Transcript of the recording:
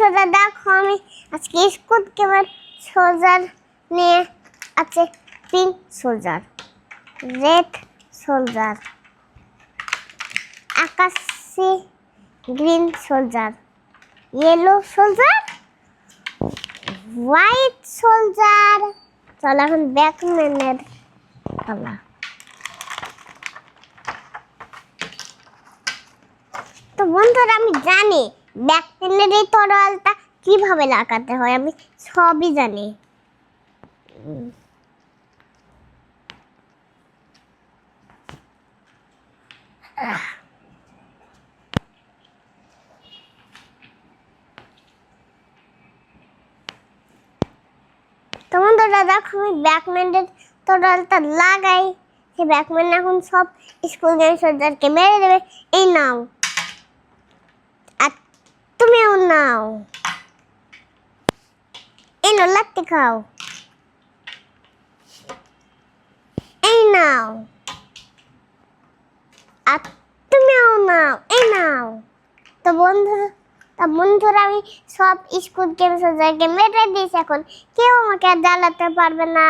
বন্ধুরা দেখো আমি আজকে স্কুল কেমন সোলজার নিয়ে আছে পিঙ্ক সোলজার, রেড সোলজার, আকাশি green soldier yellow soldier white soldier. চল এখন ব্যাকম্যানের পালা তো বন্ধুরা, আমি জানি ব্যাকপ্যানের এই তরোয়ালটা কীভাবে লাগাতে হয় আমি সবই জানি। আহ। তো দেখো আমি ব্যাকম্যানের তরোয়ালটা লাগাই সে ব্যাকম্যান এখন সব স্কুল গেম সোলজারকে মেরে দেবে এই নাও আর তুমিও নাও লাত্তি খাও এই নাও আর তুমিও নাও এই নাও তো বন্ধুরা তা বন্ধুরা আমি সব স্কুল গেম সোলজারকে মেরে দিয়েছি এখন কেউ আমাকে জ্বালাতে পারবে না